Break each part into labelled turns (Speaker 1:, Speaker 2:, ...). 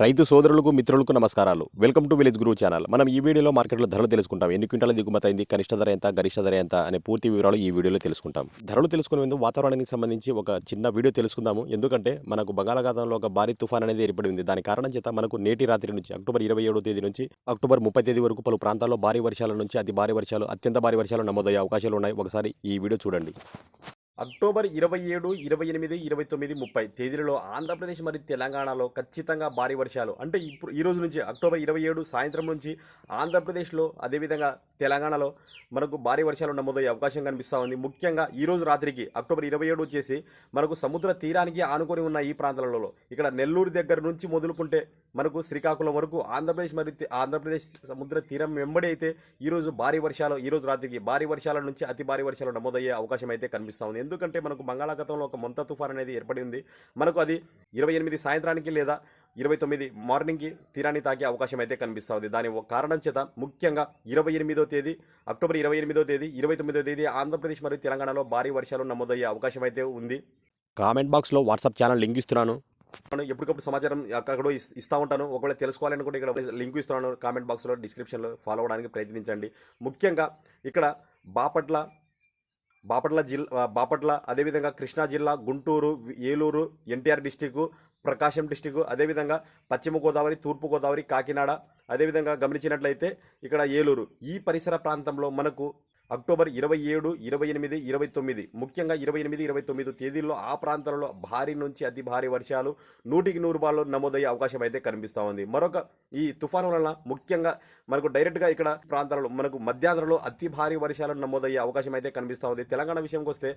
Speaker 1: రైతు సోదరులకు మిత్రులకు నమస్కారాలు. Welcome to village Guruvu channel. మనం ఈ వీడియోలో మార్కెట్లో ధరలు తెలుసుకుంటాం. ఎన్ని క్వింటాల దిగుమతి అయింది? కనిష్ట ధర ఎంత? గరిష్ట ధర ఎంత? అనే పూర్తి వివరాలు ఈ వీడియోలో తెలుసుకుంటాం. ధరలు తెలుసుకునే ముందు వాతావరణానికి సంబంధించి ఒక చిన్న వీడియో తెలుసుకుందాము. ఎందుకంటే మనకు బంగాళాఖాతంలో ఒక భారీ తుఫాన్ అనేది ఏర్పడి ఉంది. దాని కారణం చేత మనకు నేటి రాత్రి నుంచి అక్టోబర్ ఇరవై ఏడో తేదీ నుంచి అక్టోబర్ ముప్పై తేదీ వరకు పలు ప్రాంతాల్లో భారీ వర్షాల నుంచి అతి భారీ వర్షాలు అత్యంత భారీ వర్షాలు నమోదయ్యే అవకాశాలు ఉన్నాయి. ఒకసారి ఈ వీడియో చూడండి. అక్టోబర్ ఇరవై ఏడు ఇరవై ఎనిమిది ఇరవై తొమ్మిది ముప్పై తేదీలలో ఆంధ్రప్రదేశ్ మరియు తెలంగాణలో ఖచ్చితంగా భారీ వర్షాలు. అంటే ఇప్పుడు ఈ రోజు నుంచి అక్టోబర్ ఇరవై ఏడు సాయంత్రం నుంచి ఆంధ్రప్రదేశ్లో అదేవిధంగా తెలంగాణలో మనకు భారీ వర్షాలు నమోదయ్యే అవకాశం కనిపిస్తూ ఉంది. ముఖ్యంగా ఈ రోజు రాత్రికి అక్టోబర్ ఇరవై ఏడు వచ్చేసి మనకు సముద్ర తీరానికి ఆనుకొని ఉన్న ఈ ప్రాంతాలలో ఇక్కడ నెల్లూరు దగ్గర నుంచి మొదలుకుంటే మనకు శ్రీకాకుళం వరకు ఆంధ్రప్రదేశ్ మరియు ఆంధ్రప్రదేశ్ సముద్ర తీరం వెంబడి అయితే ఈ రోజు భారీ వర్షాలు ఈరోజు రాత్రికి భారీ వర్షాల నుంచి అతి భారీ వర్షాలు నమోదయ్యే అవకాశం అయితే కనిపిస్తూ ఉంది. ఎందుకంటే మనకు బంగాళాఖాతంలో ఒక మొంత తుఫాన్ అనేది ఏర్పడి ఉంది. మనకు అది ఇరవై ఎనిమిది సాయంత్రానికి లేదా ఇరవై తొమ్మిది మార్నింగ్కి తీరాన్ని తాకే అవకాశం అయితే కనిపిస్తూ ఉంది. దాని ఒక కారణం చేత ముఖ్యంగా ఇరవై ఎనిమిదో తేదీ అక్టోబర్ ఇరవై ఎనిమిదో తేదీ ఇరవై తొమ్మిదో తేదీ ఆంధ్రప్రదేశ్ మరియు తెలంగాణలో భారీ వర్షాలు నమోదయ్యే అవకాశం అయితే ఉంది. కామెంట్ బాక్స్లో వాట్సాప్ ఛానల్ లింక్ ఇస్తున్నాను. మనం ఎప్పటికప్పుడు సమాచారం అక్కడ ఇస్తా ఉంటాను. ఒకవేళ తెలుసుకోవాలనుకుంటే ఇక్కడ లింక్ ఇస్తున్నాను. కామెంట్ బాక్స్లో డిస్క్రిప్షన్లో ఫాలో అవడానికి ప్రయత్నించండి. ముఖ్యంగా ఇక్కడ బాపట్ల బాపట్ల జిల్లా బాపట్ల అదేవిధంగా కృష్ణా జిల్లా గుంటూరు ఏలూరు ఎన్టీఆర్ డిస్టిక్ ప్రకాశం డిస్టిక్ అదేవిధంగా పశ్చిమ గోదావరి తూర్పు గోదావరి కాకినాడ అదేవిధంగా గమనించినట్లయితే ఇక్కడ ఏలూరు. ఈ పరిసర ప్రాంతంలో మనకు అక్టోబర్ ఇరవై ఏడు ఇరవై ఎనిమిది ఇరవై తొమ్మిది ముఖ్యంగా ఇరవై ఎనిమిది ఇరవై తొమ్మిది తేదీల్లో ఆ ప్రాంతాలలో భారీ నుంచి అతి భారీ వర్షాలు నూటికి నూరు బాల్లో నమోదయ్యే అవకాశం అయితే కనిపిస్తూ ఉంది. మరొక ఈ తుఫాను వలన ముఖ్యంగా మనకు డైరెక్ట్గా ఇక్కడ ప్రాంతాలలో మనకు మధ్యాంధ్రలో అతి భారీ వర్షాలు నమోదయ్యే అవకాశం అయితే కనిపిస్తూ ఉంది. తెలంగాణ విషయంకి వస్తే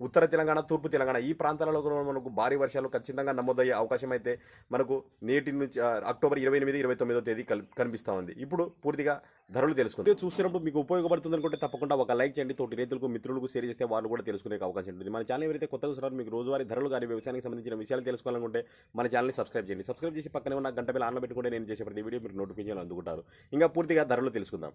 Speaker 1: ఉత్తర తెలంగాణ తూర్పు తెలంగాణ ఈ ప్రాంతాలలో కూడా మనకు భారీ వర్షాలు ఖచ్చితంగా నమోదయ్యే అవకాశం అయితే మనకు నేటి నుంచి అక్టోబర్ ఇరవై ఎనిమిది ఇరవై తొమ్మిదో తేదీ కనిపిస్తూ ఉంది. ఇప్పుడు పూర్తిగా ధరలు తెలుసుకుంది. వీడియో చూస్తున్నప్పుడు మీకు ఉపయోగపడుతుంది అనుకుంటే తప్పకుండా ఒక లైక్ చేయండి. తోటి రైతులకు మిత్రులకు షేర్ చేస్తే వాళ్ళు కూడా తెలుసుకునే అవకాశం ఉంటుంది. మన ఛానల్ ఎవరైతే కొత్తగా చూస్తున్నారో మీకు రోజువారీ ధరలు కానీ వ్యవసాయానికి సంబంధించిన విషయాలు తెలుసుకోవాలనుకుంటే మన ఛానల్ని సబ్స్క్రైబ్ చేయండి. సబ్స్క్రైబ్ చేసి పక్కనే ఉన్న గంట బిల్ ఆన్లో పెట్టుకుంటే నేను చేసే ప్రతి వీడియో మీరు నోటిఫికేషన్ అందుకుంటారు. ఇంకా పూర్తిగా ధరలు తెలుసుకుందాం.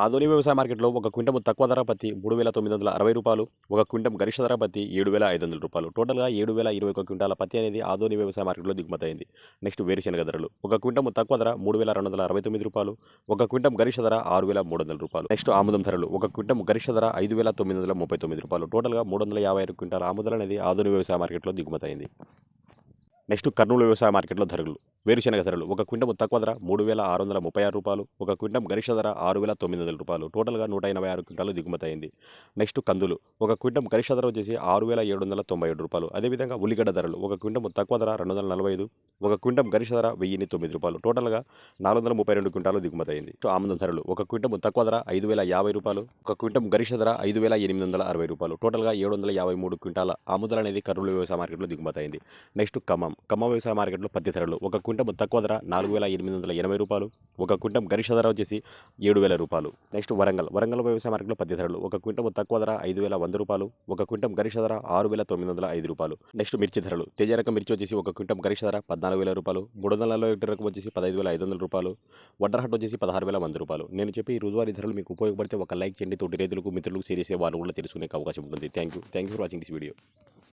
Speaker 1: ఆధుని వ్యవసాయ మార్కెట్లో ఒక క్వింటం తక్కువ ధర పత్తి మూడు వేల తొమ్మిది వందల అరవై రూపాయలు ఒక క్వింటం గరిష్ట ధర పత్తి ఏడు వేల ఐదు వందల రూపాయలు. టోటల్గా ఏడు వేల ఇరవై ఒక క్వింటాల పత్తి అనేది ఆధుని వ్యవసాయ మార్కెట్లో దిగుమతి అయింది. నెక్స్ట్ వేరుశనగ ధరలు. ఒక క్వింటం తక్కువ ధర మూడు వేల రెండు వందల అరవై తొమ్మిది రూపాయలు ఒక క్వింటం గరిష్ట ధర ఆరు వేల మూడు వందల రూపాయలు. నెక్స్ట్ ఆముదం ధరలు. ఒక క్వింటం గరిష్ట ధర ఐదు వేల తొమ్మిది వందల ముప్పై తొమ్మిది రూపాయలు. టోటల్గా మూడు వందల యాభై ఐదు క్వింటాల ఆముదం అనేది ఆధునిక వ్యవసాయ మార్కెట్లో దిగుమతి అయింది. నెక్స్ట్ కర్నూలు వ్యవసాయ మార్కెట్లో ధరలు. వేరుశనగ ధరలు ఒక క్వింటం తక్కువ ధర మూడు వేల ఆరు వందల ముప్పై ఆరు రూపాయలు ఒక క్వింటం గరిష్ట ధర ఆరు వేల తొమ్మిది వందల రూపాయలు. టోటల్గా నూట ఎనభై ఆరు క్వింటాలు దిగుమతి అయింది. నెక్స్ట్ కందులు ఒక క్వింటం గరిష్ట ధర వచ్చేసి ఆరు వేల ఏడు వందల తొంభై ఏడు రూపాయలు. అదేవిధంగా ఉల్లిగడ్డ ధరలు ఒక క్వింటం తక్కువ ధర రెండు వందల నలభై ఐదు ఒక క్వింటం గరిష్ట ధర వెయ్యిన్ని తొమ్మిది రూపాయలు. టోటల్గా నాలుగు వందల ముప్పై రెండు క్వింటాలు దిగుమతి అయింది. ఆముదం ధరలు ఒక క్వింటం తక్కువ ధర ఐదు వేల యాభై రూపాయలు ఒక క్వింటం గరిష్ట ధర ఐదు వేల ఎనిమిది వందల అరవై రూపాయలు. టోటల్గా ఏడు వందల యాభై మూడు క్వింటాల ఆముదలు అనేది కర్నూలు వ్యవసాయ మార్కెట్లో దిగుమతి అయింది. నెక్స్ట్ ఖమ్మం ఖమ్మం వ్యవసాయ మార్కెట్లో పత్తి ధరలు ఒక కుంటం తక్కువ ధర నాలుగు వేల ఎనిమిది వందల ఎనభై రూపాయలు ఒక క్వింటం గరిష్ట ధర వచ్చేసి ఏడు వేల రూపాయలు. నెక్స్ట్ వరంగల్. వరంగల్ వ్యవసాయ మార్కెట్లో పత్తి ధరలు ఒక క్వింటం తక్కువ ధర ఐదు వేల వంద రూపాయలు ఒక క్వింటం గరిష్ట ధర ఆరు వేల తొమ్మిది వందల ఐదు రూపాయలు. నెక్స్ట్ మిర్చి ధరలు. తేజ రకం మిర్చి వచ్చేసి ఒక క్వింటం గరిష్ట ధర పద్నాలుగు వేల రూపాయలు మూడు వందల నలభై ఒకటి రకం వచ్చేసి పదహైదు వేల ఐదు వందల రూపాయలు వడ్డరహట్ వచ్చేసి పదహారు వేల వంద రూపాయలు. నేను చెప్పి ఈ రోజువారీ ధరలు మీకు ఉపయోగపడితే ఒక లైక్ చేయండి. తోటి రైతులకు మిత్రులకు షేర్ చేసే వాళ్ళు కూడా తెలుసుకునే అవకాశం ఉంటుంది. Thank you. Thank you for watching this video.